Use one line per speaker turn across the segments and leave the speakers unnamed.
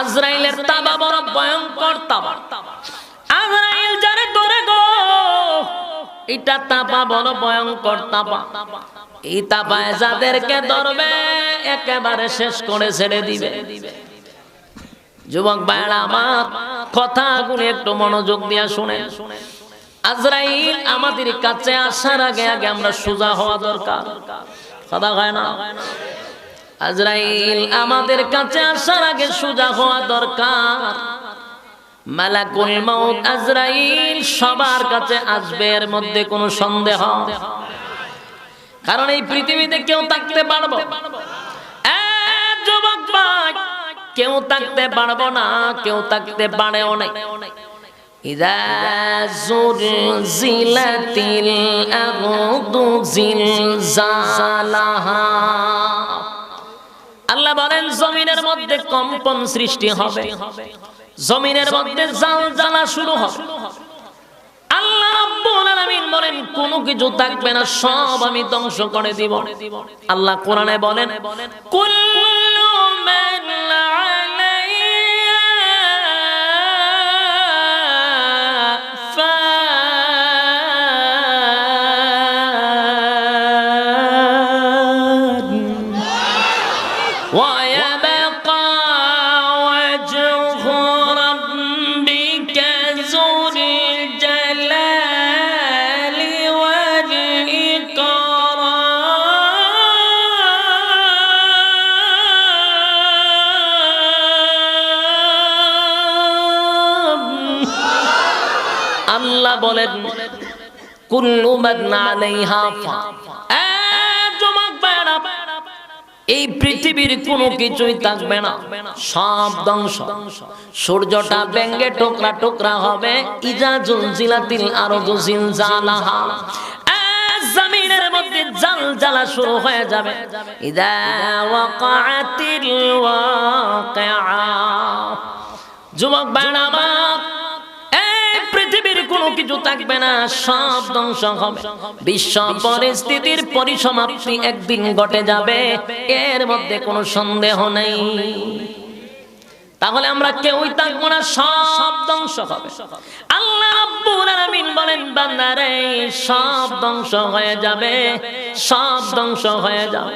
আজরাইলের তাবা বড় ভয়ঙ্কর তাবা। আজরাইল যারে ধরে গো এটা তাপা বড় ভয়ঙ্কর তাপা এই তাপায় যাদেরকে ধরবে একেবারে শেষ করে ছেড়ে দিবে। যুবক ভাইরা আমার কথাগুলো একটু মনোযোগ দিয়া শুনে আজরাইল আমাদের কাছে আসার আগে আগে আমরা সোজা হওয়া দরকার। কথা হয় না? আজরাইল আমাদের কাছে আসার আগে সোজা হওয়া দরকার মালাকুল মাউত আজরাইল সবার কাছে আসবে এর মধ্যে কোনো সন্দেহ কারণ এই পৃথিবীতে কেউ থাকতে পারবো এ যুবক ভাই কেউ থাকতে পারবো না কেউ থাকতে পারেও নাই إذا زلزلت الأرض زلزالها আল্লাহ বলেন জমিনের মধ্যে কম্পন সৃষ্টি হবে। জমিনের মধ্যে জাল জ্বালা শুরু হবে। আল্লাহ বলেন, কোনো কিছু থাকবে না, সব আমি ধ্বংস করে দিব। আল্লাহ কোরআনে বলেন বলেন, কুল্লু মান আলাইহা এই পৃথিবীর কোনো কিছুই থাকবে না, সব ধ্বংস। সূর্যটা ব্যঙ্গে টুকরা টুকরা হবে, ইজা জুলজিলাতিল আরও জিলজালাহা। জমিনের মধ্যে জাল জ্বালা শুরু হয়ে যাবে। ইদা ওয়াকাতিল ওয়াকিআ। যুবক এই কিছু থাকবে না, সব ধ্বংস হবে। বিশ্ব পরিস্থিতির পরিসমাপ্তি একদিন ঘটে যাবে, এর মধ্যে কোনো সন্দেহ নেই। তাহলে আমরা কেউই থাকব না, সব ধ্বংস হবে। আল্লাহ রাব্বুল আলামিন বলেন বান্দারে সব ধ্বংস হয়ে যাবে, সব ধ্বংস হয়ে যাবে।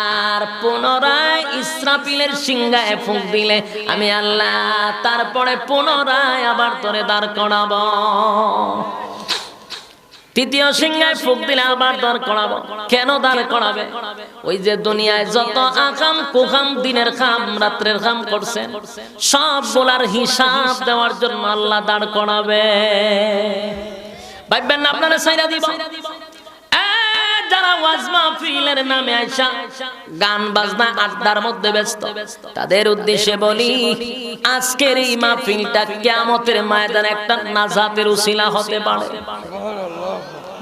আর পুনরায় ইসরাফিলের সিংহায় ফুঁক দিলে আমি আল্লাহ তারপরে পুনরায় আবার তোরে দাঁড় করাবো। তৃতীয় সিংহায় ফুক দিলে আবার দাঁড় করাবো। কেন দাঁড় করাবে? ওই যে দুনিয়ায় যত আকাম কুকাম দিনের খাম, রাত্রের খাম করছেন সব বলার হিসাব দেওয়ার জন্য আল্লাহ দাঁড় করাবে। ভাববেন না, আপনারা সাইরা দিব। যারা ওয়াজ নামে আইসা গান বাজনা মধ্যে তাদের উদ্দেশ্যে বলি, আজকের একটা নাজাতের উসিলা হতে পারে।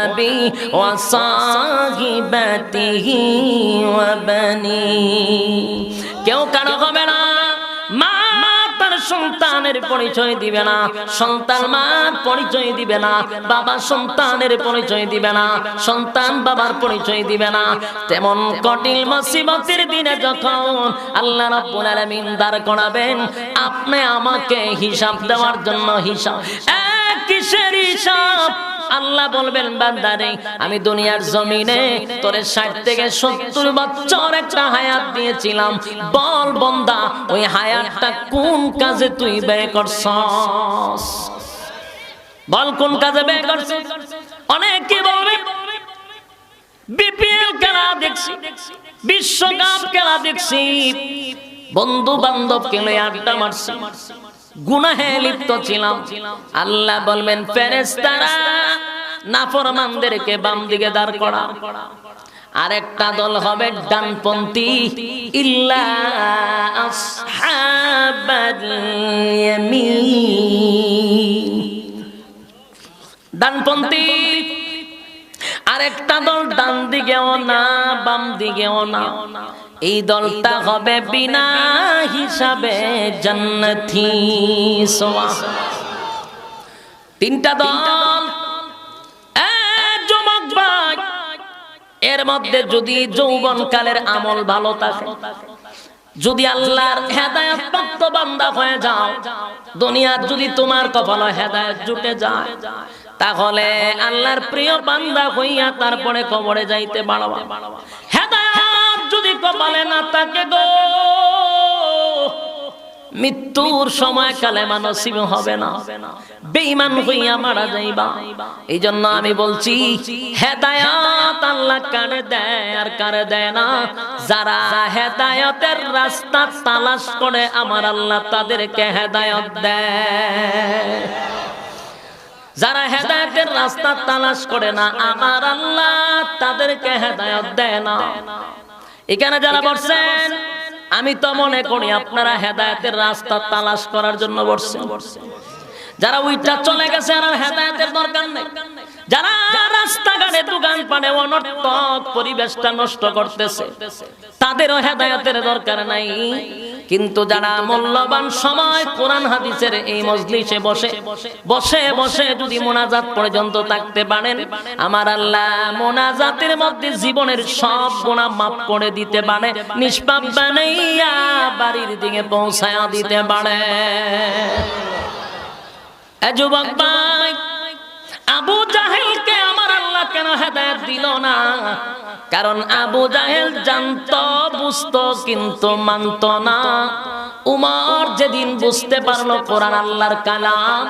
আবি ওয়া সাহিবাতিহি ওয়া বানি কেউ কারও হবে না। সন্তানের পরিচয় দিবে না, সন্তান মার পরিচয় দিবে না, বাবা সন্তানের পরিচয় দিবে না, সন্তান বাবার পরিচয় দিবে না। তেমন কঠিন মুসিবতের দিনে যখন আল্লাহ রাব্বুল আলামিন দাঁড় করাবেন, আপনি আমাকে হিসাব দেওয়ার জন্য হিসাব কিসের হিসাব? আল্লাহ বলবেন, বান্দারে, আমি দুনিয়ার জমিনে তোরে ষাট থেকে সত্তর বছর একটা হায়াত দিয়েছিলাম। বল বন্দা, ওই হায়াতটা কোন কাজে তুই ব্যয় করছস? বল কোন কাজে ব্যয় করছিস? অনেকে বলবে বিপিএল খেলা দেখছি, বিশ্বকাপ খেলা দেখছি বন্ধু বান্ধব কেলে আড্ডা মারছি। গুনাহে লিপ্ত ছিলাম। আল্লাহ বলবেন, ফেরেশতারা, নাফরমানদেরকে বাম দিকে দাঁড় করা। আরেকটা দল হবে ডানপন্থী। ইল্লা আসহাবাল ইয়ামিন। ডানপন্থী। আরেকটা দল ডান দিকেও না, বাম দিকেও না। এই দলটা হবে বিনা হিসাবে জান্নাতি। সোয়া। তিনটা দল। এর মধ্যে যদি যৌবন কালের আমল ভালো থাকে যদি আল্লাহর হেদায়ত প্রাপ্ত বান্দা হয়ে যাও দুনিয়ার যদি তোমার কপাল হেদায়ত জুটে যায় তাহলে আল্লাহর প্রিয় বান্দা হইয়া তারপরে কবরে যাইতে বাড়াবা। কপালে না থাকে গো। মৃত্যুর সময় কালেমা নসিব হবে না। বেঈমান হইয়া মারা যাইবা। এই জন্য আমি বলছি, হেদায়াত আল্লাহ কারে দেয় আর কারে দেয় না। যারা হেদায়তের রাস্তা তালাশ করে, আমার আল্লাহ তাদেরকে হেদায়ত দেয়। যারা হেদায়তের রাস্তা তালাশ করে না, আমার আল্লাহ তাদেরকে হেদায়ত দেয় না। এখানে যারা বসছেন আমি তো মনে করি আপনারা হেদায়তের রাস্তা তালাশ করার জন্য বসছেন। যারা উইটা চলে গেছে আর হেদায়তের দরকার পানে অনর্থক পরিবেশটা নষ্ট করতেছে। তাদেরও হেদায়তের দরকার নাই। কিন্তু যারা মূল্যবান সময় কোরআন হাদিসের এই মজলিসে বসে বসে বসে যদি মোনাজাত পর্যন্ত থাকতে পারেন, আমার আল্লাহ মোনাজাতের মধ্যে জীবনের সব গুণা মাফ করে দিতে পারে, নিষ্পাপ বাড়ির দিকে পৌঁছায়া দিতে পারে। যুবক ভাই, আবু জাহেলকে আল্লাহ কেন হেদায়েত দিল না? কারণ আবু জাহেল জানতো, বুঝতো, কিন্তু মানতো না। উমর যেদিন বুঝতে পারল কোরআন আল্লাহর কালাম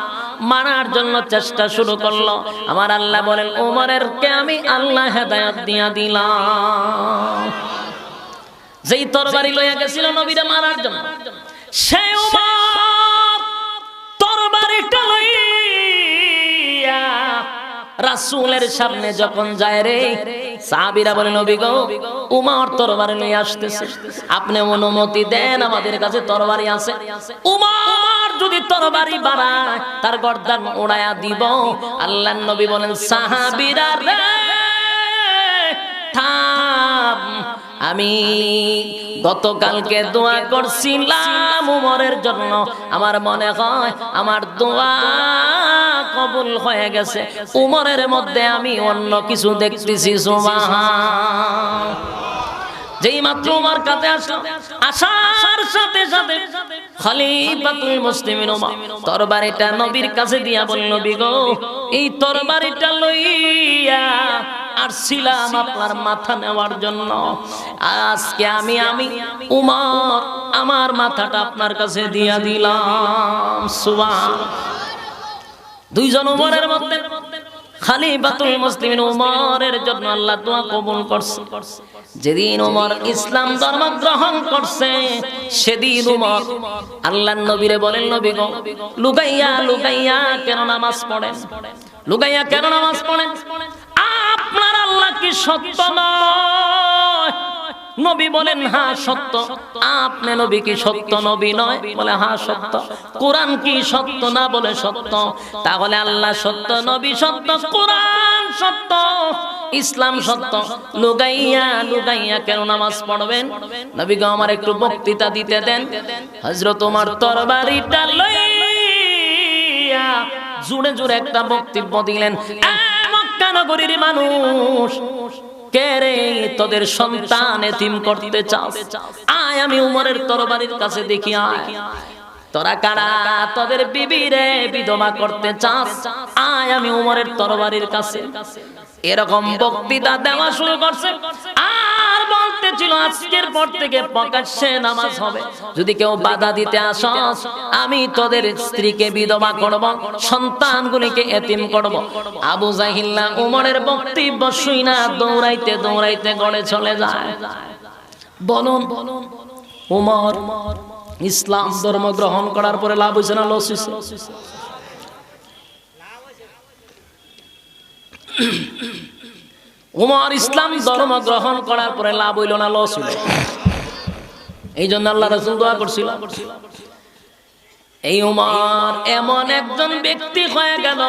মানার জন্য চেষ্টা শুরু করল। আমার আল্লাহ বলেন উমরের কে আমি আল্লাহ হেদায়ত দিয়া দিলাম। যেই তরবারি লইয়া গেছিল নবীরে মারার জন্য। সে উমর রাসূলের সামনে যখন যায় রে, সাহাবীরা বলে, নবী গো, উমর তরবারি নিয়ে আসতেছে। আপনি অনুমতি দেন, আমাদের কাছে তরবারি আছে। উমর যদি তরবারি বাড়ায়, তার গর্দান উড়ায়া দিব। আল্লাহর নবী বলেন, সাহাবীরা রে, থাম। আমি গতকালকে দোয়া করছিলাম উমরের জন্য। আমার মনে হয়, আমার দোয়া কবুল হয়ে গেছে। উমরের মধ্যে আমি অন্য কিছু দেখতেছি যেই মাত্র উমার কাছে আসলো আসার সাথে সাথে এই লইয়া আপনার মাথা নেওয়ার জন্য। আজকে আমি আমি উমর, আমার মাথাটা আপনার কাছে দিয়া দিলাম, সুবহান দুইজন উমরের মধ্যে খালিফাতুল মুসলিমিন উমরের জন্য আল্লাহ দোয়া কবুল করছে। যেদিন উমর ইসলাম ধর্ম গ্রহণ করছে, সেদিন উমর আল্লাহর নবীরে বলেন, নবী গো, লুকাইয়া লুকাইয়া কেন নামাজ পড়েন? লুকাইয়া কেন নামাজ পড়েন? আপনার আল্লাহ কি সত্য নয়? নবী বলেন হ্যাঁ সত্য। আপনি নবী কি সত্য নবী নয়? বলে হ্যাঁ সত্য। কোরআন কি সত্য না? বলে, সত্য। তাহলে আল্লাহ সত্য, নবী সত্য, কোরআন সত্য, ইসলাম সত্য। লুগাইয়া লুগাইয়া কেন নামাজ পড়বেন? নবী গো আমার একটু বক্তৃতা দিতে দেন। হযরত তোমার তরবারিটা লইয়া জুড়ে জুড়ে একটা বক্তব্য দিলেন মক্কা নগরীর মানুষ কে তোদের সন্তান এতিম করতে চাও আয় আমি উমরের তরবারির কাছে দেখি, আয়। তোরা কারা? তোদের বিবিরে বিধবা করতে চাস। আয় আমি উমরের তরবারির কাছে। এরকম বক্তৃতা দেওয়া শুরু করছে। আর বলতেছিল আজকের পর থেকে প্রকাশ্যে নামাজ হবে। যদি কেউ বাধা দিতে আসস আমি তোদের স্ত্রীকে বিধবা করব, সন্তানগুলিকে এতিম করব। আবু জাহিল্লা উমরের বক্তব্য শুই না দৌড়াইতে দৌড়াইতে গড়ে চলে যায়। বলুন, উমর ইসলাম ধর্ম গ্রহণ করার পরে লাভ হয়েছে না লস হয়েছে? উমর ইসলাম ধর্ম গ্রহণ করার পরে লাভ হইল না, লস হইল। এই জন্য আল্লাহ রসুল দোয়া করছিল। এই উমর এমন একজন ব্যক্তি হয়ে গেল